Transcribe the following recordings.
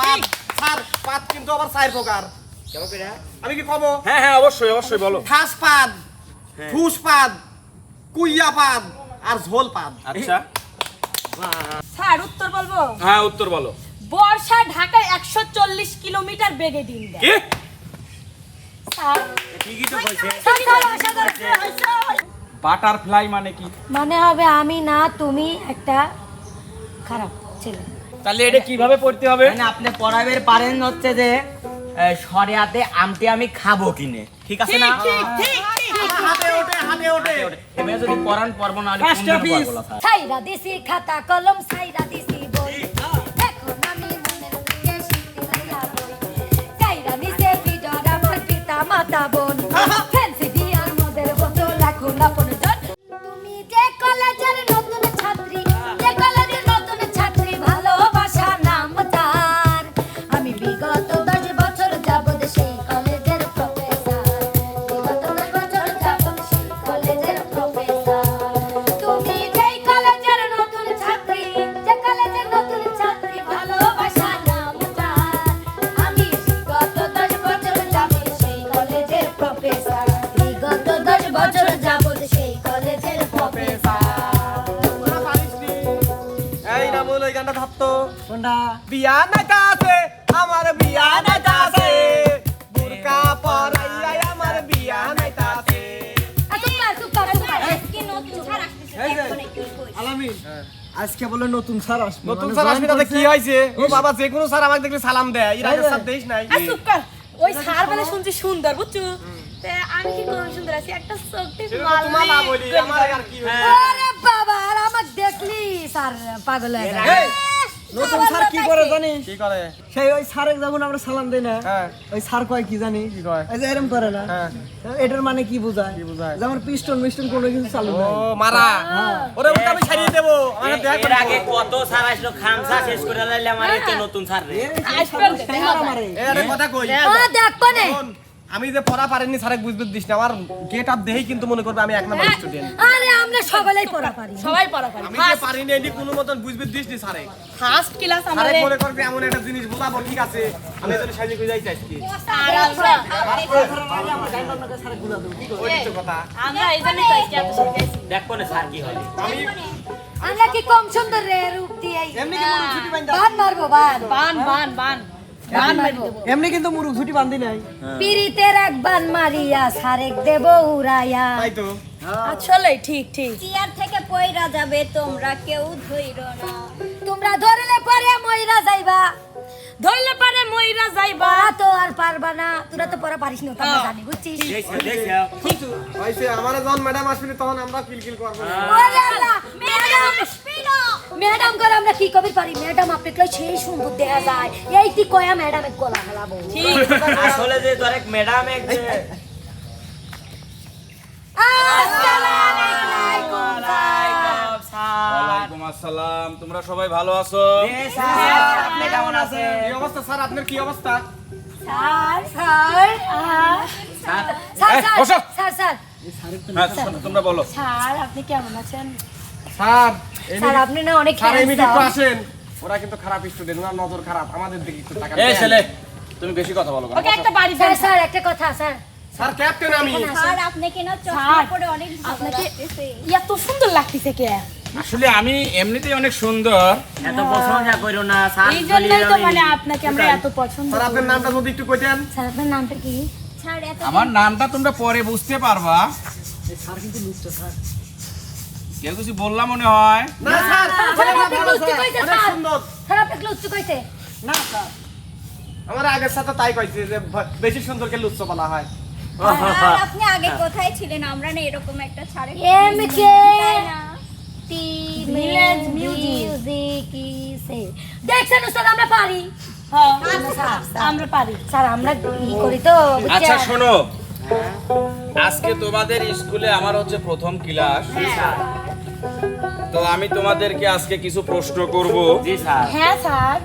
পাত স্যার পাত কিন্তু আবার চার প্রকার। আমি কি কব হ্যাঁ হ্যাঁ অবশ্যই অবশ্যই বলো। ঠাস পাদ ফুস পাদ কুইয়া পাদ আর ঝোল পাদ আচ্ছা। স্যার উত্তর বলব? হ্যাঁ উত্তর বলো। বর্ষা ঢাকায় একশো চল্লিশ কিলোমিটার বেগে দিন দেয়। কি? বাটারফ্লাই মানে কি? মানে হবে আমি না তুমি একটা খারাপ ছেলে। তাহলে এটা কীভাবে পড়তে হবে? মানে আপনি পড়াবের পারেন হচ্ছে যে সরিয়াতে আমটি আমি খাব কিনে। ঠিক আছে না? হাতে ওঠে হাতে ওঠে। এমনি যদি পড়ান পড়ব না না, স্যার? সাইরা দিছি খাতা কলম সাইরা দিছি বই। এখন আমি মনের থেকে শিখতে লাইয়া বই। কাইরা নিচে ভিডর আমার পিতা মাতা বাবা যে কোনো স্যার আমাকে দেখলে সালাম দেয়। এর আগে স্যার দেইছ নাই। চুপ কর। ওই স্যার বলে শুনছি সুন্দর বুঝছ? তে আমি কি করব সুন্দর আছি? একটা চোখটি মাল তোমার মা বলি আমার আর কি? আরে বাবা আর আমাকে দেখলি স্যার পাগল হয়ে গেল। নতুন স্যার কি করে জানিস কি করে? সেই ওই স্যারের যখন আমরা সালাম দেই না হ্যাঁ। ওই স্যার কয় কি জানি? কি কয়? এই যে এরম করে না। হ্যাঁ। এটার মানে কি বোঝায়? কি বোঝায়? যে আমার পিস্টন মিস্টন কোনো কিছু চালু ও মারা। ওরে ওকে আমি ছাড়িয়ে দেবো। আমার দেখা এর আগে কত স্যার আসলো খামসা শেষ করে লাইলে আমার এই তো নতুন স্যার রে। সেই মারামারি। এই একটা কথা কই। ও দেখব নে আমি যে পড়া পারিনি স্যারে বুঝতে দিস না। আমার গেট আপ দেখেই কিন্তু মনে করবে আমি এক নম্বর স্টুডেন্ট আরে আমরা সবাই পড়া পারি। সবাই পড়া পারি। আমি যে পারিনি এটি কোনো মতন বুঝতে দিস নি স্যারে। ফার্স্ট ক্লাস স্যারে আমাদের মনে করবে এমন একটা জিনিস বোঝাবো ঠিক আছে? আমি তোর সাইজে খুঁজাই চাইছি আর আমরা ওই তো কথা। আমরা এই জন্যই তো এত শিখেছি দেখো না স্যার কি হয়। আমি আমরা কি কম সুন্দর রে রূপ দিয়ে এমনি কি মুরুখ ছুটি বান্ধা বান মারবো বান। বান বান বান। এমনি কিন্তু মুরুখ ছুটি বান্ধি নাই। পিরিতের এক বান মারিয়া সারেক দেব উড়াইয়া। তাই তো। আসলে ঠিক ঠিক। চেয়ার থেকে পয়রা যাবে তোমরা কেউ ধৈর না। তোমরা ধরলে পরে মইরা যাইবা। ধরলে পারে মইরা যাইবা। তো আর পারবা না। তোরা তো পরে পারিস না তো আমরা জানি বুঝছিস? দেখছ হয়েছে আমার যখন ম্যাডাম আসবে তখন আমরা কিলকিল করব। ওরে আল্লাহ, ম্যাডাম ম্যাডাম করে আমরা কি কবি পারি? ম্যাডাম আপনাকে সেই সুন্দর দেখা যায়। এইটি কয়া ম্যাডামে গলা হেলাবো আসলে যে তোর এক ম্যাডাম এক যে আসসালাম তোমরা সবাই ভালো আছো? আপনি কেমন আছেন? কি অবস্থা স্যার? আপনার কি অবস্থা? Sir sir sir. এই, স্যার। Sir sir. হ্যাঁ তোমরা বলো। স্যার আপনি কেমন আছেন? স্যার এই স্যার আপনি না অনেক স্যার এই মিনিট আসেন। ওরা কিন্তু খারাপ স্টুডেন্ট ওনার নজর খারাপ। আমাদের দিকে একটু টাকা এই ছেলে তুমি বেশি কথা বলো ওকে একটা বাড়ি স্যার স্যার একটা কথা স্যার। স্যার ক্যাপ্টেন আমি। স্যার আপনি কেন চশমা পরে অনেক আপনাকে এত সুন্দর লাগতেছে কে? আসলে আমি এমনিতেই অনেক সুন্দর। এত করো না স্যার। এই জন্যই তো মানে আপনাকে আমরা এত পছন্দ স্যার আপনার নামটা যদি একটু কইতেন। স্যার আপনার নামটা কি? স্যার আমার নামটা তোমরা পরে বুঝতে পারবা। স্যার কিন্তু স্যার। কেউ কিছু বললাম মনে হয়? না স্যার অনেক সুন্দর। কইছে। না স্যার। আমার আগের সাথে তাই কইছে যে বেশি সুন্দরকে লুচ্চ বলা হয়। আপনি আগে কোথায় ছিলেন? আমরা না এরকম একটা ছাড়ে এম কে ভিলেজ মিউজিক। ইসে দেখছেন স্যার আমরা পারি। আমরা পারি। স্যার আমরা ই করি তো আচ্ছা শোনো। আজকে তোমাদের স্কুলে আমার হচ্ছে প্রথম ক্লাস। তো আমি তোমাদেরকে আজকে কিছু প্রশ্ন করব। জি স্যার। হ্যাঁ স্যার।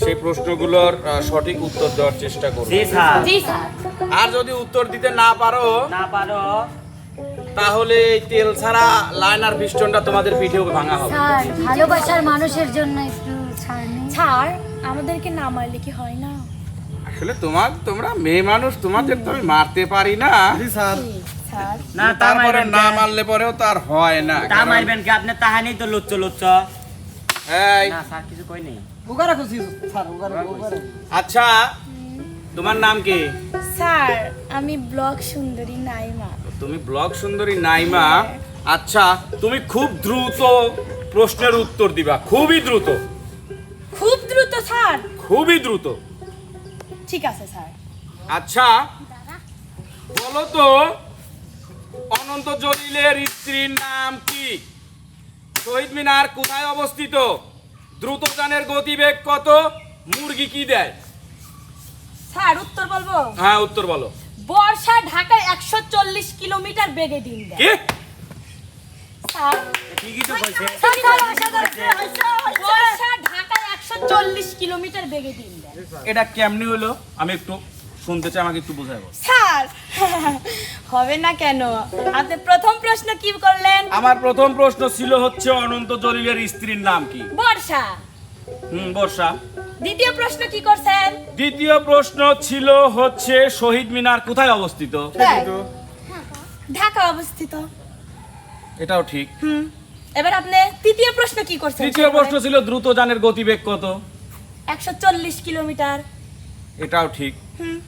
সেই প্রশ্নগুলোর সঠিক উত্তর দেওয়ার চেষ্টা করব। জি স্যার। জি স্যার। আর যদি উত্তর দিতে না পারো না পারো তাহলে এই তেল ছাড়া লাইন আর পিস্টনটা তোমাদের পিঠেও ভাঙা হবে। স্যার ভালোবাসার মানুষের জন্য একটু ছাড় নেই ছাড় আমাদেরকে না মারলে কি হয় না? আসলে তোমার তোমরা মেয়ে মানুষ তোমাদের তো আমি মারতে পারি না। জি স্যার। না তা মারবেন না মারলে পরেও তার হয় না তা মারবেন কি আপনি তাহানি তো লুচ্চ লুচ্চ। এই, না স্যার কিছু কই নেই। উগারা খুশি স্যার উগারা উগারা আচ্ছা তোমার নাম কি? স্যার আমি ব্লগ সুন্দরী নাইমা। তুমি ব্লগ সুন্দরী নাইমা? আচ্ছা তুমি খুব দ্রুত প্রশ্নের উত্তর দিবা খুবই দ্রুত। খুব দ্রুত স্যার? খুবই দ্রুত। ঠিক আছে স্যার। আচ্ছা বলো তো অনন্ত জলিলের স্ত্রীর নাম কি? শহীদ মিনার কোথায় অবস্থিত? দ্রুতযানের গতিবেগ কত? মুরগি কি দেয়? স্যার উত্তর বলব? হ্যাঁ উত্তর বলো। বর্ষা ঢাকায় একশো চল্লিশ কিলোমিটার বেগে ডিম দেয়। কি? ঠিকই তো। বর্ষা ঢাকায় একশো চল্লিশ কিলোমিটার বেগে ডিম দেয়। এটা কেমনি হলো? আমি একটু শুনতে চাই আমাকে একটু বোঝাবো স্যার হবে না কেন? আপনি প্রথম প্রশ্ন কি করলেন? আমার প্রথম প্রশ্ন ছিল হচ্ছে অনন্ত জলিলের স্ত্রীর নাম কি? বর্ষা। হুম বর্ষা। দ্বিতীয় প্রশ্ন কি করছেন? দ্বিতীয় প্রশ্ন ছিল হচ্ছে শহীদ মিনার কোথায় অবস্থিত? ঢাকা অবস্থিত। এটাও ঠিক। হুম এবার আপনি তৃতীয় প্রশ্ন কি করছেন? তৃতীয় প্রশ্ন ছিল দ্রুতযানের গতিবেগ কত? একশো চল্লিশ কিলোমিটার। এটাও ঠিক। হুম।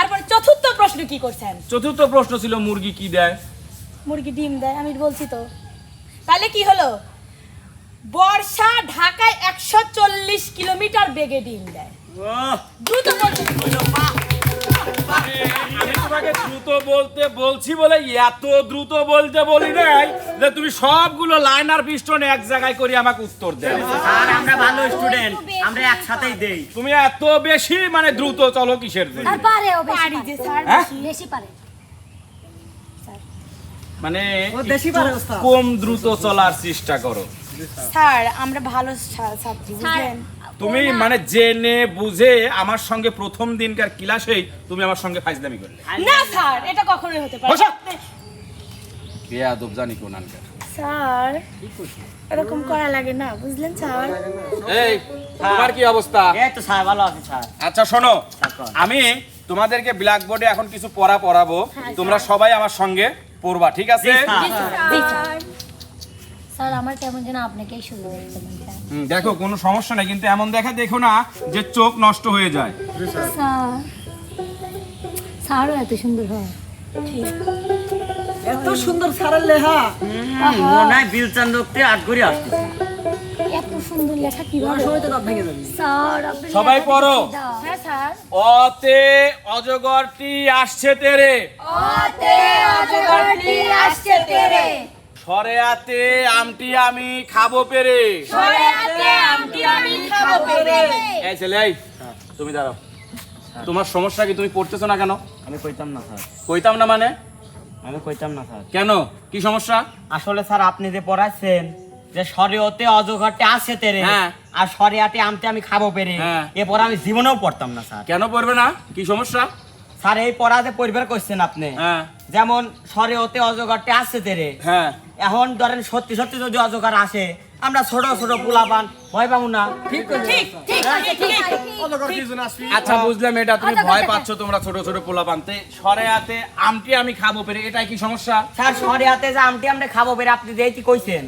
তারপরে চতুর্থ প্রশ্ন কি করছেন? চতুর্থ প্রশ্ন ছিল মুরগি কি দেয়? মুরগি ডিম দেয় আমি বলছি তো। তাহলে কি হলো? বর্ষা ঢাকায় একশো চল্লিশ কিলোমিটার বেগে ডিম দেয়। দ্রুত বলছি। আমি তোমাকে দ্রুত বলতে বলছি বলে এত দ্রুত বলতে বলি নাই যে তুমি সবগুলো লাইন আর পিস্টন এক জায়গায় করে আমাকে উত্তর দেও স্যার আমরা ভালো স্টুডেন্ট আমরা একসাথেই দেই। তুমি এত বেশি মানে দ্রুত চলো কিসের জন্য? আর পারে ও বেশি যে স্যার হ্যাঁ? বেশি। পারে। মানে ও দেশি পারে কম দ্রুত চলার চেষ্টা করো। স্যার আমরা ভালো ছাত্রী বুঝলেন? তুমি মানে জেনে বুঝে আমার সঙ্গে প্রথম দিনকার ক্লাসেই তুমি আমার সঙ্গে ফাইজলামি করলে। না স্যার এটা কখনোই হতে পারে। না। বেয়াদব জানি কোন আনকার। স্যার এরকম করা লাগে না বুঝলেন স্যার? এই তোমার কি অবস্থা? এই তো স্যার ভালো আছে স্যার। আচ্ছা শোনো আমি তোমাদেরকে ব্ল্যাকবোর্ডে এখন কিছু পড়া পড়াবো। তোমরা সবাই আমার সঙ্গে পড়বা ঠিক আছে? জি, স্যার। আমার কেমন যেন আপনাকেই শুরু করতে হুম, দেখো কোনো সমস্যা নেই কিন্তু এমন দেখা দেখো না যে চোখ নষ্ট হয়ে যায়। স্যার স্যারও এত সুন্দর হয়। এত সুন্দর স্যারের লেহা মনে হয় বিলচান দেখতে আট করে আসতেছে। এত সুন্দর লেখা কীভাবে? সময় তো দাঁত ভেঙে যাবে স্যার সবাই লেখা পড়ো। হ্যাঁ স্যার। অতে অজগরটি আসছে তেরে। ওতে অজগরটি আসছে তেরে। সরেয়াতে আমটি আমি খাব পেরে। সরেয়াতে আমটি আমি খাব পেরে। এই ছেলে এই, তুমি দাঁড়াও। তোমার সমস্যা কি? তুমি পড়তেছো না কেন? আমি কইতাম না স্যার। কইতাম না মানে? আমি কইতাম না স্যার। কেন? কি সমস্যা? আসলে স্যার আপনি যে পড়াচ্ছেন যে সরিয়তে অজগরতে আসে তেরে হ্যাঁ। আর সরিয়াতে আমতে আমি খাব পেরে হ্যাঁ। এ পড়া আমি জীবনেও পড়তাম না স্যার। কেন পড়বে না? কি সমস্যা? স্যার এই পড়া যে পরিবার করছেন আপনি। হ্যাঁ। যেমন সরিয়তে অজগরতে আসছে তেরে। হ্যাঁ। এখন ধরেন সত্যি সত্যি যদি অজগর আসে আমরা ছোট ছোট পোলাপান ভয় পাবো না। ঠিক ঠিক ঠিক ঠিক আচ্ছা বুঝলাম এটা। তুমি ভয় পাচ্ছ তোমরা ছোট ছোট পোলা পানতে সরেয়াতে আমটি আমি খাব পেরে। এটাই কি সমস্যা? স্যার সরিয়াতে যে আমটি আমরা খাব পেরে আপনি যেই কইছেন।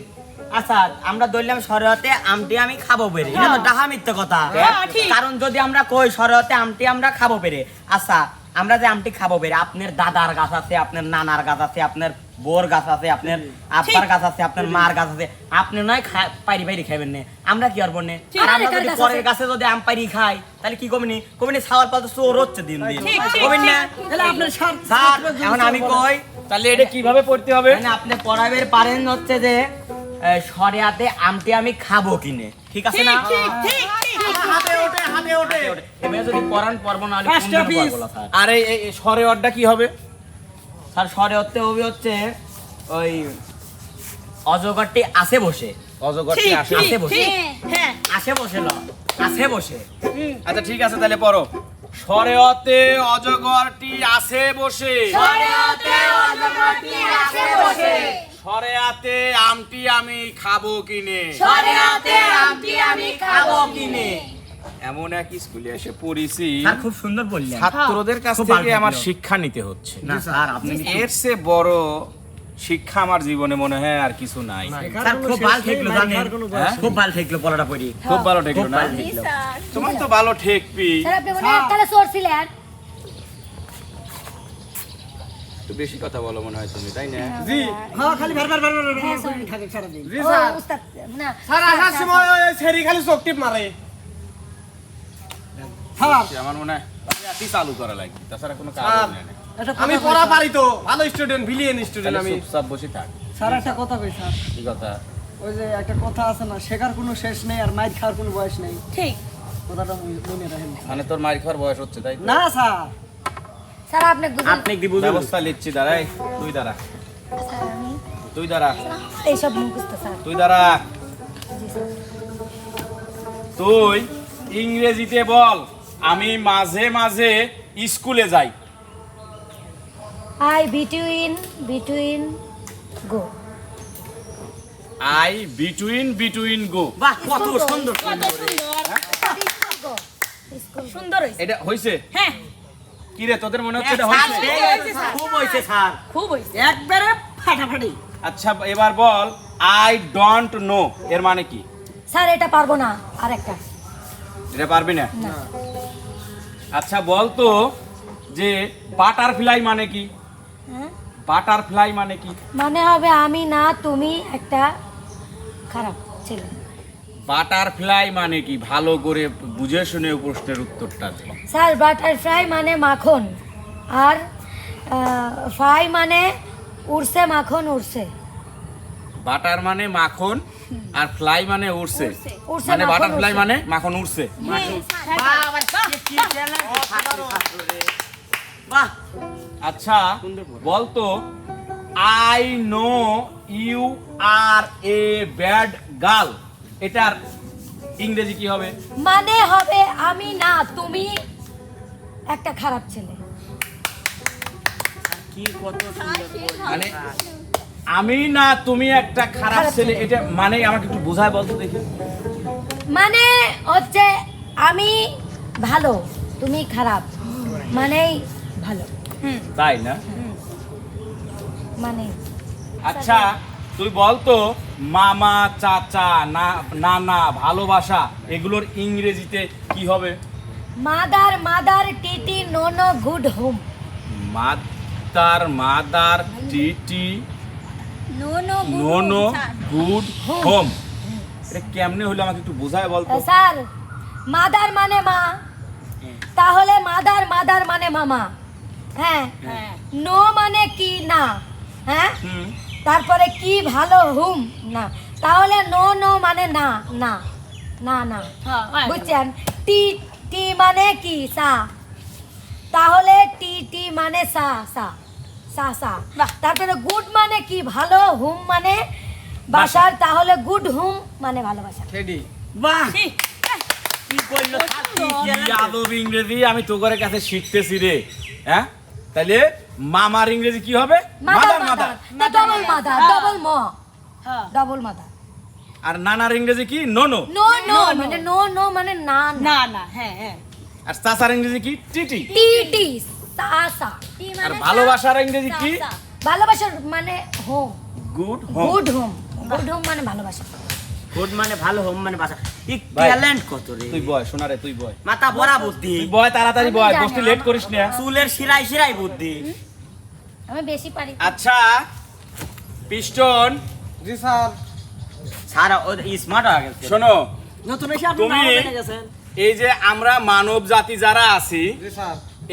আচ্ছা আমরা ধরলাম সরিয়াতে আমটি আমি খাব পেরে। এটা তো ডাহা মিথ্যে কথা। হ্যাঁ, কারণ যদি আমরা কই সরিয়াতে আমটি আমরা খাব পেরে। আচ্ছা আমরা যে আমটি খাব পেরে আপনার দাদার গাছ আছে আপনার নানার গাছ আছে আপনার বোর গাছ আছে আপনার আব্বার গাছ আছে আপনার মার গাছ আছে আপনি নয় পাইরি পাইরি খাইবেন না। আমরা কি করব না? আর গাছ পরের গাছে যদি আম পাইরি খাই তাহলে কি কমিনি কমিনি ছাওয়াল পাতা চোর হচ্ছে দিন দিন। কমিন না? তাহলে আপনার স্যার এখন আমি কই? তাহলে এটা কীভাবে পড়তে হবে? মানে আপনি পড়াবের পারেন হচ্ছে যে সরিয়াতে আমটি আমি খাব কিনে। ঠিক আছে না? ঠিক ঠিক ঠিক হাতে ওঠে। এবার যদি না আর এই সরে কি হবে? স্যার সরিয়তে হবে হচ্ছে ওই অজগরটি আসে বসে। অজগরটি ঠিক আসে। আসে বসে। হ্যাঁ আসে বসে ল আসে বসে। আচ্ছা ঠিক আছে তাহলে পড়ো। সরেয়তে অজগরটি আসে বসে। সরেয়াতে অজগরটি আসে বসে। সরেয়াতে আমটি আমি খাব কিনে। সরেয়াতে আমটি আমি খাব কিনে। এমন এক স্কুলে এসে পড়েছি। খুব সুন্দর বললেন। ছাত্রদের কাছ থেকে আমার শিক্ষা নিতে হচ্ছে। না স্যার। আপনি এর চেয়ে বড় শিক্ষা আমার জীবনে মনে হয় আর কিছু নাই। খুব ভালো ঠেকলো জানেন। হ্যাঁ? খুব ভালো ঠেকলো পড়াটা পড়ি। খুব ভালো ঠেকলো না? তোমার তো ভালো ঠেকবি। মনে হয় একটু বেশি কথা বলো মনে হয় তুমি তাই না? জি। হ্যাঁ। খালি ভার ভার ভার ভার হ্যাঁ, জি স্যার। উস্তাদ না। সময় সেরি খালি চোখ টিপ মারে। হ্যাঁ আমার মনে হয় চালু করা লাগবে। তাছাড়া কোনো কাজ নেই। আমি পড়া পারি তো। ভালো স্টুডেন্ট ভিলিয়েন স্টুডেন্ট তাহলে আমি। চুপচাপ বসে থাক। স্যার একটা কথা কই স্যার। কি কথা? ওই যে একটা কথা আছে না শেখার কোনো শেষ নেই আর মাইর খাওয়ার কোনো বয়স নেই। ঠিক। কথাটা মনে রাখেন। মানে তোর মার খাওয়ার বয়স হচ্ছে তাই তো? না স্যার। স্যার আপনি বুঝুন আপনি কি বুঝলেন ব্যবস্থা নিচ্ছি দাঁড়াই। তুই দাঁড়া। তুই দাঁড়া। এইসব মুখস্থ স্যার। তুই দাঁড়া। তুই ইংরেজিতে বল। আমি মাঝে মাঝে স্কুলে যাই। I between between go I between between go বাহ কত সুন্দর। সুন্দর। গো স্কুল সুন্দর হয়েছে। এটা হইছে হ্যাঁ। কি রে তোদের মনে হচ্ছে এটা স্যার, হইছে। খুব হয়েছে স্যার। খুব হয়েছে। একবারে ফাটাফাটি। আচ্ছা এবার বল আই ডোন্ট নো এর মানে কি? স্যার এটা পারব না। আর একটা এটা পারবি না। না। আচ্ছা বল তো যে বাটারফ্লাই মানে কি? হ্যাঁ? বাটারফ্লাই মানে কি? মানে হবে আমি না তুমি একটা খারাপ ছেলে। বাটারফ্লাই মানে কি? ভালো করে বুঝে শুনে প্রশ্নের উত্তরটা দে। স্যার বাটারফ্লাই মানে মাখন আর ফ্রাই মানে উড়ছে মাখন উড়ছে। বাটার মানে মাখন আর ফ্লাই মানে উড়ছে। উড়ছে। মানে মাখন বাটারফ্লাই উড়ছে। মানে মাখন উড়ছে। বাহ আচ্ছা বল তো I know you are a bad girl এটার ইংরেজি কি হবে? মানে হবে আমি না তুমি একটা খারাপ ছেলে। কি কত মানে আমি না তুমি একটা খারাপ ছেলে। এটা মানে আমাকে একটু বোঝায় বলতো দেখি। মানে হচ্ছে আমি ভালো তুমি খারাপ মানেই ভালো। তাই না? মানে আচ্ছা তুই বল তো মামা চাচা না নানা ভালোবাসা এগুলোর ইংরেজিতে কি হবে? Mother mother TT no no good home. Mother mother TT no no no no good home. এটা কেমনে হলো আমাকে একটু বোঝায় বলতো স্যার মাদার মানে মা তাহলে মাদার মাদার মানে মামা। হ্যাঁ? হ্যাঁ। নো মানে কি না? হ্যাঁ? তারপরে কি ভালো হুম না। তাহলে নো নো মানে না না। না না। হ্যাঁ, হ্যাঁ। বুঝছেন? টি টি মানে কি? সা। তাহলে টি টি মানে সা সা। সা সা। তারপরে গুড মানে কি? ভালো হুম মানে বাসার। তাহলে গুড হুম মানে ভালোবাসা। বাহ! ইংরেজি আমি কাছে শিখতেছি রে। হ্যাঁ? তাহলে মামার ইংরেজি কি হবে? Mother mother double mother. Double ম। হ্যাঁ। Double mother. আর নানার ইংরেজি কি? No no. No no. মানে নো নো মানে না না। না হ্যাঁ হ্যাঁ। আর চাচার ইংরেজি কি? টিটি। টি টি সা সা আর ভালোবাসার ইংরেজি কি? ভালোবাসার মানে home good home good home good home মানে ভালোবাসা। গুড মানে ভালো হোম মানে বাসা কি ভাই, ট্যালেন্ট কত রে? তুই বয় শোনারে তুই বয়। মাথা বড়া বুদ্ধি। তুই বয় তাড়াতাড়ি বয় বসতে লেট করিস না। চুলের শিরাই শিরাই বুদ্ধি। আমি বেশি পারি। আচ্ছা পিস্টন। জি স্যার। সারা ও স্মার্ট হয়ে গেছে। শোনো নতুন এসে আপনি এই যে আমরা মানব জাতি যারা আছি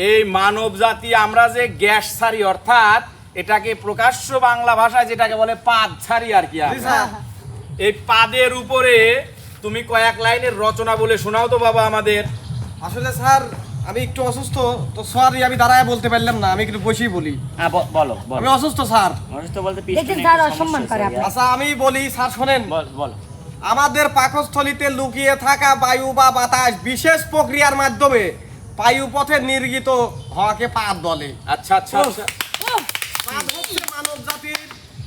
এই মানব জাতি আমরা যে গ্যাস ছাড়ি অর্থাৎ এটাকে প্রকাশ্য বাংলা ভাষায় যেটাকে বলে পাদ ছাড়ি আর কি জি আমরা। স্যার। এই পাদের উপরে তুমি কয়েক লাইনের রচনা বলে শোনাও তো বাবা আমাদের। আসলে স্যার আমি একটু অসুস্থ তো সরি আমি দাঁড়ায় বলতে পারলাম না আমি একটু বসেই বলি। হ্যাঁ ব- বলো আমি অসুস্থ স্যার। তো বলতে দেখেন স্যার, অসম্মান করে হয়েছে। আচ্ছা আমি বলি স্যার শোনেন। বল বলো। আমাদের পাকস্থলিতে লুকিয়ে থাকা বায়ু বা বাতাস বিশেষ প্রক্রিয়ার মাধ্যমে বায়ুপথে নির্গিত হওয়াকে পাদ বলে। আচ্ছা আচ্ছা আচ্ছা। পাদ হচ্ছে মানব জাতির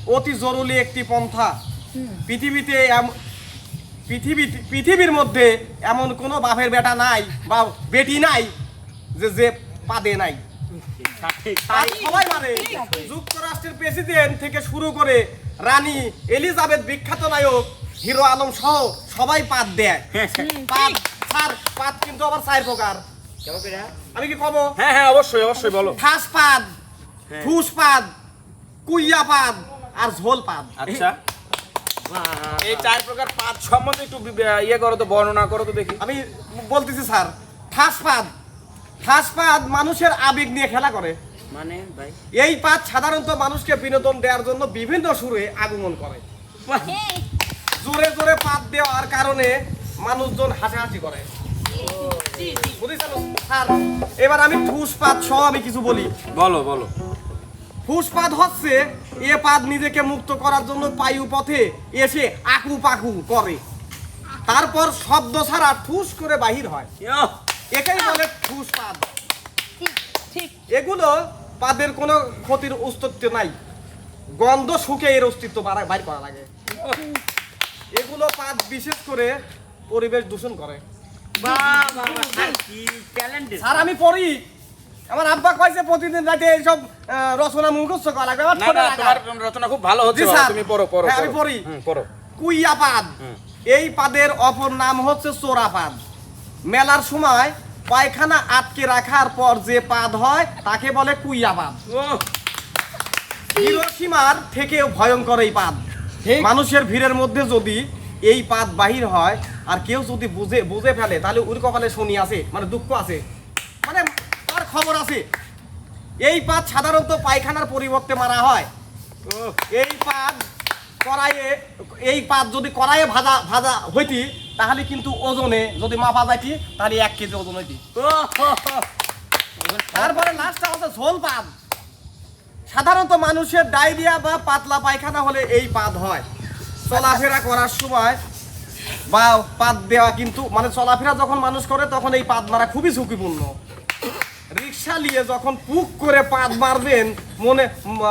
অতি জরুরি একটি পন্থা। পৃথিবীতে পৃথিবী পৃথিবীর মধ্যে এমন কোনো বাপের বেটা নাই বা বেটি নাই যে যে পাদে নাই। সবাই মারে। যুক্তরাষ্ট্রের প্রেসিডেন্ট থেকে শুরু করে রানী এলিজাবেথ বিখ্যাত নায়ক হিরো আলম সহ সবাই পাদ দেয়। পাদ স্যার পাদ কিন্তু আবার চার প্রকার। আমি কি কব? হ্যাঁ হ্যাঁ অবশ্যই অবশ্যই বলো। ঠাস পাদ ঠুস পাদ কুইয়া পাদ আর ঝোল পাদ। আচ্ছা। এই চার প্রকার পাঁচ সম্বন্ধে একটু ইয়ে করো তো বর্ণনা করো তো দেখি। আমি বলতেছি স্যার ঠাস পাদ মানুষের আবেগ নিয়ে খেলা করে। মানে ভাই? এই পাদ সাধারণত মানুষকে বিনোদন দেওয়ার জন্য বিভিন্ন সুরে আগমন করে। হ্যাঁ জোরে জোরে পাত দেওয়ার কারণে মানুষজন হাসাহাসি করে। বুঝেছেন? স্যার এবার আমি ঠুস পাত সহ আমি কিছু বলি। বলো বলো। ফুসপাত হচ্ছে এ পাদ নিজেকে মুক্ত করার জন্য পায়ু পথে এসে আকু পাকু করে। তারপর শব্দ ছাড়া ঠুস করে বাহির হয়। এটাই বলে ফুসপাত। ঠিক এগুলো পাদের কোনো ক্ষতির অস্তিত্ব নাই। গন্ধ শুকে এর অস্তিত্ব বাইর করা লাগে। এগুলো পাদ বিশেষ করে পরিবেশ দূষণ করে। বাহ বাহ বাহ, কি ট্যালেন্টেড স্যার আমি পড়ি। আমার আব্বা কয়েছে প্রতিদিন রাতে এইসব রচনা মুখস্থ করা লাগবে। আমার ছোট তোমার রচনা খুব ভালো হচ্ছে। তুমি পড়ো পড়ো হ্যাঁ, আমি পড়ি। পড়ো। কুইয়া পাদ এই পাদের অপর নাম হচ্ছে চোরা পাদ মেলার সময় পায়খানা আটকে রাখার পর যে পাদ হয় তাকে বলে কুইয়া পাদ হিরোসীমার থেকেও ভয়ঙ্কর এই পাদ। মানুষের ভিড়ের মধ্যে যদি এই পাদ বাহির হয় আর কেউ যদি বুঝে বুঝে ফেলে তাহলে ওর কপালে শনি আছে মানে দুঃখ আছে। মানে খবর আছে। এই পাত সাধারণত পায়খানার পরিবর্তে মারা হয়। এই পাত কড়াইয়ে, এই পাত যদি কড়াইয়ে ভাজা ভাজা হইতি, তাহলে কিন্তু ওজনে যদি মাপা যাইতি, তাহলে এক কেজি ওজন হইতি। তারপরে লাস্টটা হচ্ছে ঝোল পাত। সাধারণত মানুষের ডায়রিয়া বা পাতলা পায়খানা হলে এই পাত হয়। চলাফেরা করার সময় বা পাত দেওয়া কিন্তু মানে চলাফেরা যখন মানুষ করে, তখন এই পাদ মারা খুবই ঝুঁকিপূর্ণ। নিয়ে যখন পুক করে পাদ মারবেন মনে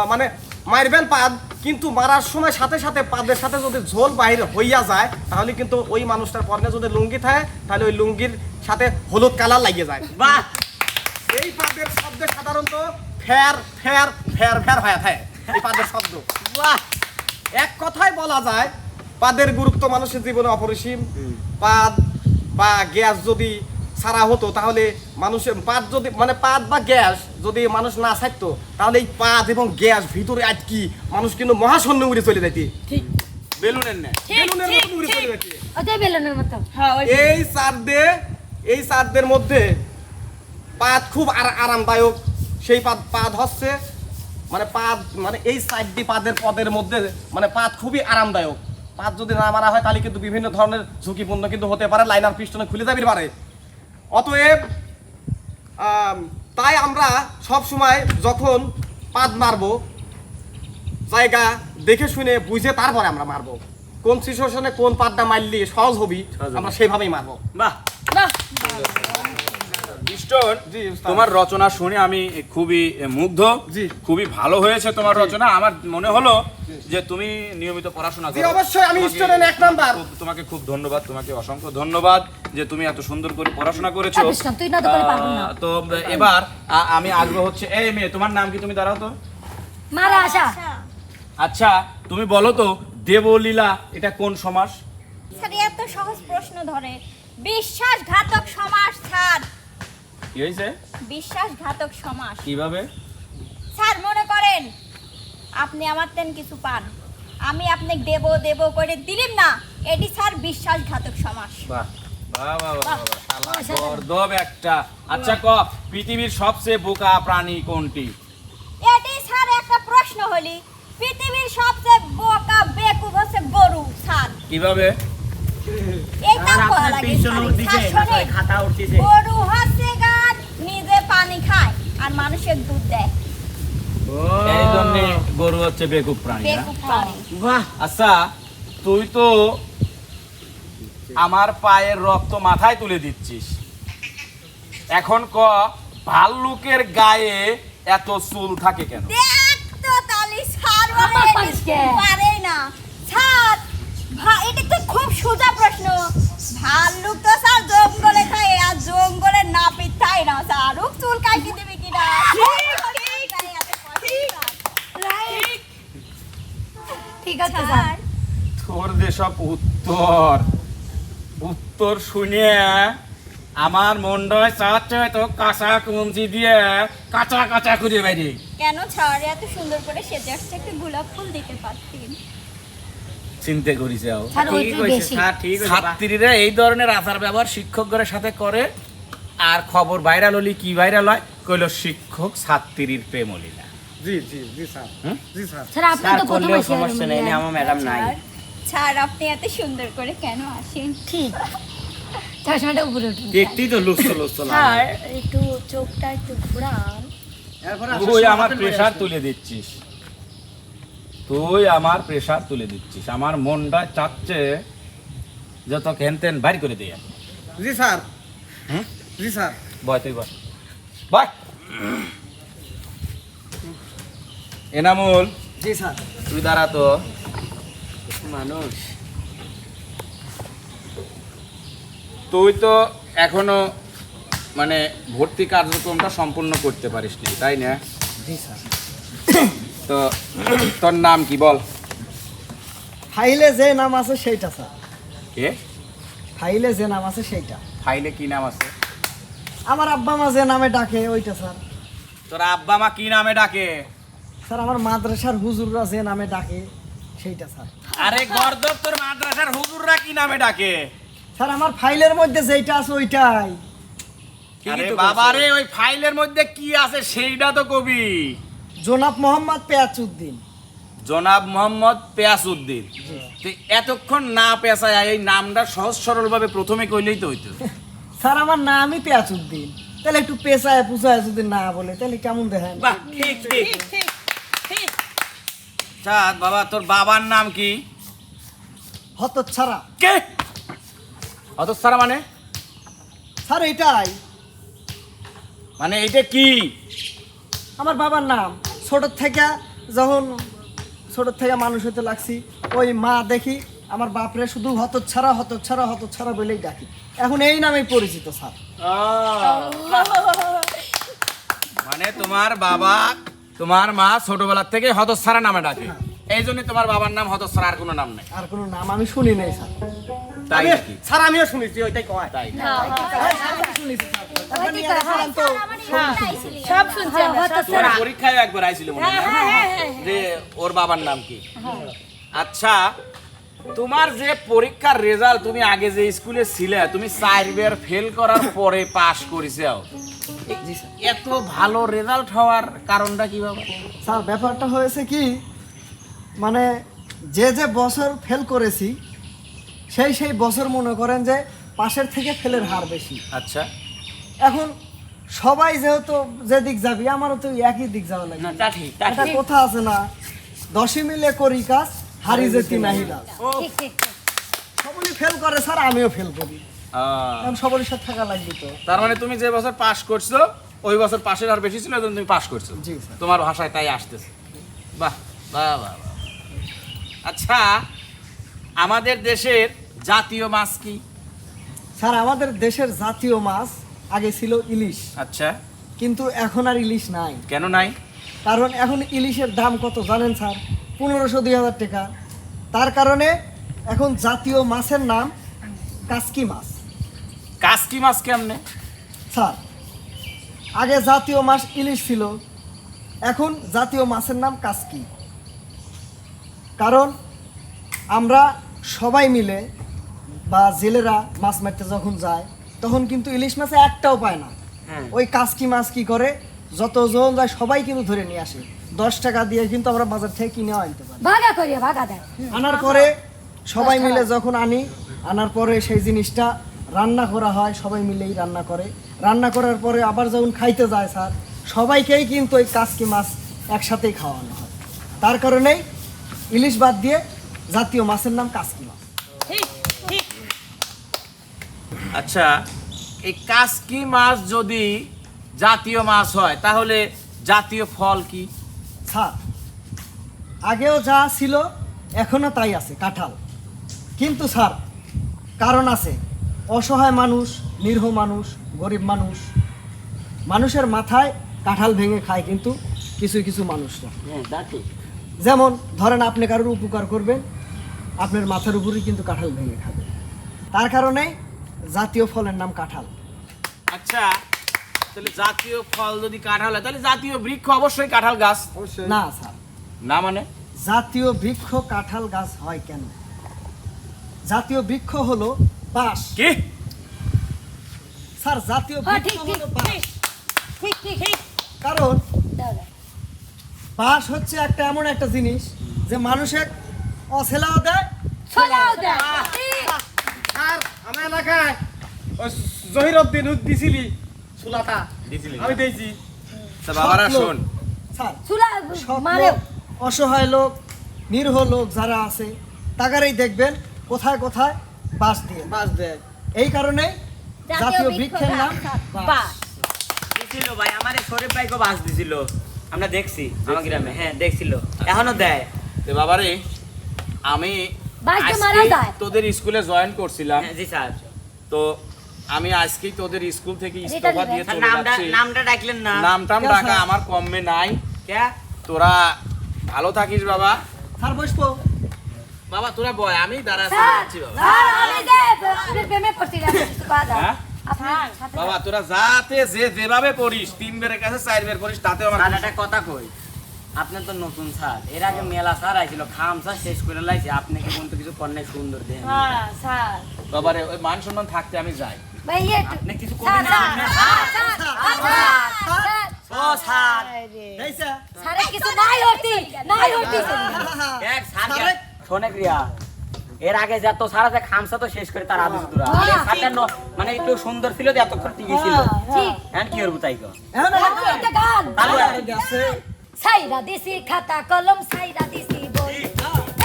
মানে মারবেন পাদ কিন্তু মারার সময় সাথে সাথে পাদের সাথে যদি ঝোল বাহির হইয়া যায় তাহলে কিন্তু ওই মানুষটার পরনে যদি লুঙ্গি থাকে তাহলে ওই লুঙ্গির সাথে হলুদ কালার লাগিয়ে যায়। বাহ! এই পাদের শব্দে সাধারণত ফের ফের ফের ফের হয়ে থাকে। এই পাদের শব্দ। বাহ! এক কথায় বলা যায় পাদের গুরুত্ব মানুষের জীবনে অপরিসীম। পাদ বা গ্যাস যদি ছাড়া হতো তাহলে মানুষের পাত যদি মানে পাত বা গ্যাস যদি মানুষ না ছাড়তো তাহলে এই পাত এবং গ্যাস ভিতরে আটকি মানুষ কিন্তু মহাশূন্য উড়ে চলে যেতে ঠিক। বেলুনের নেয় বেলুনের মতো উড়ে চলে বেলুনের মতো। হ্যাঁ এই চারদে এই চারদের মধ্যে পাদ খুব আর- আরামদায়ক। সেই পাদ পাদ হচ্ছে মানে পাদ মানে এই চারটি পাদের পদের মধ্যে মানে পাদ খুবই আরামদায়ক। পাদ যদি না মারা হয় তাহলে কিন্তু বিভিন্ন ধরনের ঝুঁকিপূর্ণ কিন্তু হতে পারে লাইনার পিস্টনে খুলে যাবে পারে অতএব তাই আমরা সব সময় যখন পাত মারবো জায়গা দেখে শুনে বুঝে তারপরে আমরা মারবো। কোন সিচুয়েশনে কোন পাতটা মারলে সহজ হবি আমরা সেভাবেই মারবো। বাহ। উস্তাদ। তোমার রচনা শুনে আমি খুবই মুগ্ধ খুবই ভালো হয়েছে তোমার রচনা। আমার মনে হলো যে তুমি নিয়মিত পড়াশোনা করো। অবশ্যই, আমি এক নাম্বার। তোমাকে খুব ধন্যবাদ তোমাকে অসংখ্য ধন্যবাদ যে তুমি এত সুন্দর করে পড়াশোনা করেছ। তুই না তো পারবি না। তো এবার আমি আগ্রহ হচ্ছে এই মেয়ে তোমার নাম কি তুমি? দাঁড়াও তো। মারা আসা। আচ্ছা তুমি বলো তো দেবলীলা এটা কোন সমাস? স্যার এত সহজ প্রশ্ন ধরে। বিশ্বাসঘাতক সমাস স্যার কি হয়েছে? বিশ্বাসঘাতক সমাস। কীভাবে? স্যার মনে করেন আপনি আমার তেন কিছু পান। আমি আপনাকে দেব দেব করে দিলাম না এটি স্যার বিশ্বাসঘাতক সমাস। বাহ বাহ বাহ বাহ বাহ, শালা গর্দভ একটা। আচ্ছা ক পৃথিবীর সবচেয়ে বোকা প্রাণী কোনটি? এটি স্যার একটা প্রশ্ন হলি। পৃথিবীর সবচেয়ে বোকা বেকুব হচ্ছে গরু স্যার। কীভাবে? লাগে স্যার। খাতা উঠছে গরু হচ্ছে নিজে পানি খায় আর মানুষের দুধ দেয়। এই জন্য গরু হচ্ছে বেকুব প্রাণী বেকুব প্রাণী। বাহ। আচ্ছা তুই তো আমার পায়ের রক্ত মাথায় তুলে দিচ্ছিস। এখন ক ভাল্লুকের গায়ে এত চুল থাকে কেন? দেখ তো তালি। পারে না। ভা এটা তো খুব সোজা প্রশ্ন। ভাল্লুক তো স্যার জঙ্গলে খায় আর জঙ্গলে না পিঠাই না স্যার। চুল কাটি দিবে কিনা ঠিক আছে স্যার। তোর যেসব উত্তর উত্তর শুনে আমার মনটায় চাচ্ছে তো কাঁচা কঞ্চি দিয়ে কাঁচা কাঁচা করে বাইরে কেন স্যার? এত সুন্দর করে সেজে আসছে একটা গোলাপ ফুল দিতে পারতেন চিন্তা হয়েছে ছাত্রীরা এই ধরনের আচার ব্যবহার শিক্ষকদের সাথে করে আর খবর ভাইরাল হলি কি ভাইরাল হয়? কইল শিক্ষক ছাত্রীর প্রেম হলি না। জি জি জি স্যার। জি স্যার। স্যার আপনি তো করলেও সমস্যা নেই আমার ম্যাডাম নাই। স্যার, আপনি এত সুন্দর করে কেন আসেন? ঠিক। চশমাটা উপরে উঠুন। দেখতেই তো লুস্ত লুস্ত স্যার একটু চোখটা একটু ঘোরান। এরপরে তুই আমার প্রেশার তুলে দিচ্ছিস। তুই আমার প্রেশার তুলে দিচ্ছিস। আমার মনটা চাচ্ছে যে তোকে হেনতেন বাইর করে দিয়ে। জি স্যার। জি স্যার। বয় তুই বয়। বয়! এনামুল জি স্যার। তুই দাঁড়া তো। মানুষ। তুই তো এখনও মানে ভর্তি কার্যক্রমটা সম্পূর্ণ করতে পারিসনি তাই না? জি স্যার। তো তোর নাম কি বল? ফাইলে যে নাম আছে সেইটা স্যার। কে? ফাইলে যে নাম আছে সেইটা। ফাইলে কি নাম আছে? আমার আব্বা মা যে নামে ডাকে ওইটা স্যার। তোর আব্বা মা কি নামে ডাকে? স্যার আমার মাদ্রাসার হুজুররা যে নামে ডাকে সেইটা স্যার। আরে গর্দব তোর মাদ্রাসার হুজুররা কি নামে ডাকে? স্যার আমার ফাইলের মধ্যে যেইটা আছে ওইটাই। আরে বাবা রে ওই ফাইলের মধ্যে কি আছে সেইটা তো কবি। জনাব মোহাম্মদ পেয়াচুদ্দিন জনাব মোহাম্মদ পেয়াসউদ্দিন তুই এতক্ষণ না পেশায় এই নামটা সহজ সরল ভাবে প্রথমে কইলেই তো হইতো। স্যার আমার নামই পেয়াচুদ্দিন তাহলে একটু পেশায় পুষায় যদি না বলে তাহলে কেমন দেখেন বাহ ঠিক ঠিক। চাঁদ বাবা তোর বাবার নাম কি? হত ছাড়া কে? সারা মানে? স্যার এটাই। মানে এইটা কি? আমার বাবার নাম। ছোট থেকে যখন ছোট থেকে মানুষ হতে লাগছি ওই মা দেখি আমার বাপরে শুধু হতচ্ছাড়া হতচ্ছাড়া হতচ্ছাড়া বলেই ডাকি। এখন এই নামেই পরিচিত স্যার। মানে তোমার বাবা তোমার মা ছোটবেলার থেকে হতসারা নামে ডাকে। এই জন্য তোমার বাবার নাম হতসারা আর কোনো নাম নেই। আর কোনো নাম আমি শুনি নাই স্যার। তাই স্যার আমিও শুনেছি ওইটাই কয়। তাই হ্যাঁ, তো সব শুনছি। হ্যাঁ, ওর পরীক্ষায় একবার আইছিল মনে যে ওর বাবার নাম কি? আচ্ছা তোমার যে পরীক্ষার রেজাল্ট তুমি আগে যে স্কুলে ছিলে তুমি চারবার ফেল করার পরে পাশ করেছ। এত ভালো রেজাল্ট হওয়ার কারণটা কি বাবা স্যার ব্যাপারটা হয়েছে কি মানে যে যে বছর ফেল করেছি সেই সেই বছর মনে করেন যে পাশের থেকে ফেলের হার বেশি। আচ্ছা। এখন সবাই যেহেতু যে দিক যাবি আমারও তো একই দিক যাওয়া লাগে না ঠিক একটা ঠিক। কথা আছে না দশে মিলে করি কাজ হারি যেতি ঠিক ঠিক। ফেল করে স্যার আমিও ফেল করি। সবারই সাথে থাকা লাগবে তো। তার মানে তুমি যে বছর পাশ করছ ওই বছর পাশের আর বেশি ছিল তুমি পাশ করছ? জি, তোমার ভাষায় তাই আসতেছে। বাহ বাহ বাহ। আচ্ছা আমাদের দেশের জাতীয় মাছ কি? স্যার আমাদের দেশের জাতীয় মাছ আগে ছিল ইলিশ। আচ্ছা। কিন্তু এখন আর ইলিশ নাই। কেন নাই? কারণ এখন ইলিশের দাম কত জানেন স্যার? পনেরোশো দুই হাজার টাকা। তার কারণে এখন জাতীয় মাছের নাম কাসকি মাছ। কাসকি মাছ কেমনে? স্যার আগে জাতীয় মাছ ইলিশ ছিল এখন জাতীয় মাছের নাম কাসকি। কারণ আমরা সবাই মিলে বা জেলেরা মাছ মারতে যখন যায় তখন কিন্তু ইলিশ মাছে একটাও পায় না। ওই কাসকি মাছ কি করে যতজন যায় সবাই কিন্তু ধরে নিয়ে আসে। দশ টাকা দিয়ে কিন্তু আমরা বাজার থেকে কিনেও আনতে পারি। ভাগা করিয়া ভাগা দেয়। আনার পরে সবাই মিলে যখন আনি আনার পরে সেই জিনিসটা রান্না করা হয় সবাই মিলেই রান্না করে। রান্না করার পরে আবার যখন খাইতে যায় স্যার সবাইকেই কিন্তু ওই কাসকি মাছ একসাথেই খাওয়ানো হয়। তার কারণেই ইলিশ বাদ দিয়ে জাতীয় মাছের নাম কাসকি মাছ। আচ্ছা এই কাসকি মাছ যদি জাতীয় মাছ হয় তাহলে জাতীয় ফল কি? স্যার আগেও যা ছিল এখনও তাই আছে কাঁঠাল। কিন্তু স্যার কারণ আছে অসহায় মানুষ নিরীহ মানুষ গরিব মানুষ। মানুষের মাথায় কাঁঠাল ভেঙে খায় কিন্তু কিছু কিছু মানুষরা। হ্যাঁ যেমন ধরেন আপনি কারোর উপকার করবেন আপনার মাথার উপরেই কিন্তু কাঁঠাল ভেঙে খাবে। তার কারণে জাতীয় ফলের নাম কাঁঠাল। আচ্ছা তাহলে জাতীয় ফল যদি কাঁঠাল হয় তাহলে জাতীয় বৃক্ষ অবশ্যই কাঁঠাল গাছ। না স্যার। না মানে? জাতীয় বৃক্ষ কাঁঠাল গাছ হয় কেন? জাতীয় বৃক্ষ হলো বাঁশ। কি? স্যার জাতীয় হ্যাঁ, বৃক্ষ হলো বাঁশ। ঠিক ঠিক ঠিক কারণ। বাঁশ হচ্ছে একটা এমন একটা জিনিস যে মানুষের অছেলাও দেয় দাও ঠিক। আর আমার এলাকায় ওই জহিরউদ্দিন দিছিলি সুলাতা দিছিলি আমি দিয়েছি। তা বাবারা শোন। স্যার ছুলা সব মারে। লোক, অসহায় লোক নিরীহ লোক যারা আছে তাগারেই দেখবেন কোথায় কোথায় বাস দিয়ে। বাস দেয়। এই কারণে জাতীয় বৃক্ষের নাম বাঁশ। বাস। দিছিল ভাই আমার শরীফ ভাইকে বাস দিছিল। আমরা দেখছি আমার গ্রামে। হ্যাঁ দেখছিল। এখনও দেয়। তো বাবারে আমি মারা যায়। তোদের স্কুলে জয়েন করছিলাম। হ্যাঁ জি স্যার। তো আমি আজকেই তোদের স্কুল থেকে ইস্তফা দিয়ে চলে যাচ্ছি। নামটা ডাকলেন না। নামটাম ডাকা আমার কমে নাই। কে? তোরা ভালো থাকিস বাবা। স্যার বসবো। বাবা তোরা বয় আমি দাঁড়া বাবা। আমি যে প্রেমে হ্যাঁ? বাবা তোরা যাতে যে যেভাবে পড়িস তিন বের কাছে চার বের করিস তাতে আমার একটা কথা কই? আপনি তো নতুন স্যার এর আগে মেলা স্যার আইছিল খাম স্যার শেষ করে লাইছে আপনি কি কোন কিছু কন্যায় সুন্দর দেন হ্যাঁ স্যার বাবারে ওই মান সম্মান থাকতে আমি যাই ভাই আপনি কিছু স্যার করবেন না স্যার স্যার, স্যার, স্যার, ও স্যার এই স্যার স্যারের কিছু নাই হতি নাই হতি এক স্যার শোনে ক্রিয়া এর আগে যত স্যার আছে খামসা তো শেষ করে তার আদেশ দুরা হ্যাঁ, মানে একটু সুন্দর ছিল যে এতক্ষণ টিকে ছিল ঠিক হ্যাঁ কি করব তাই গান সাইরা দিছি খাতা কলম সাইরা দিছি বই।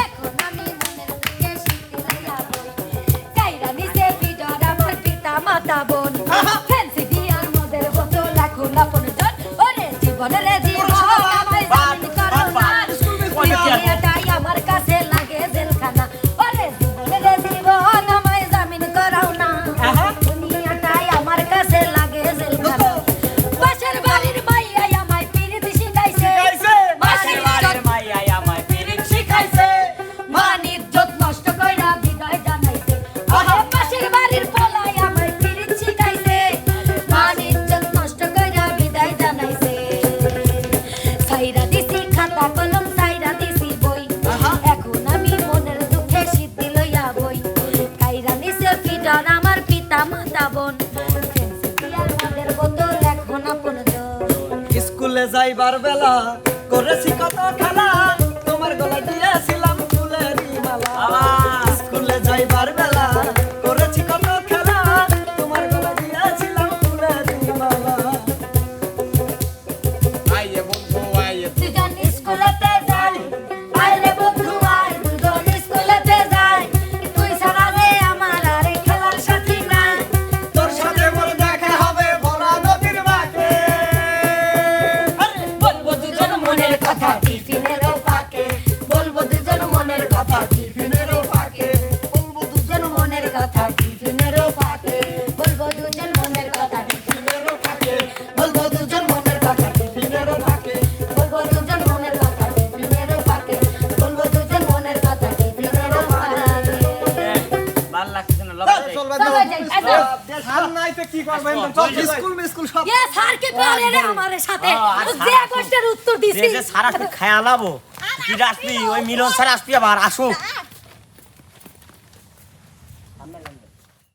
এখন আমি মনের দিকে শিখতে লাইয়া বই। সাইরা নিছে বিজর আমার পিতা মাতা বোন। ফ্যান্সি দিয়ার মদের বোতল এখন আপন জন। ওরে জীবন আমায় স্যার আসবে খেয়ালাবো কি আসবি ওই মিলন স্যার আসবি আবার আসুক।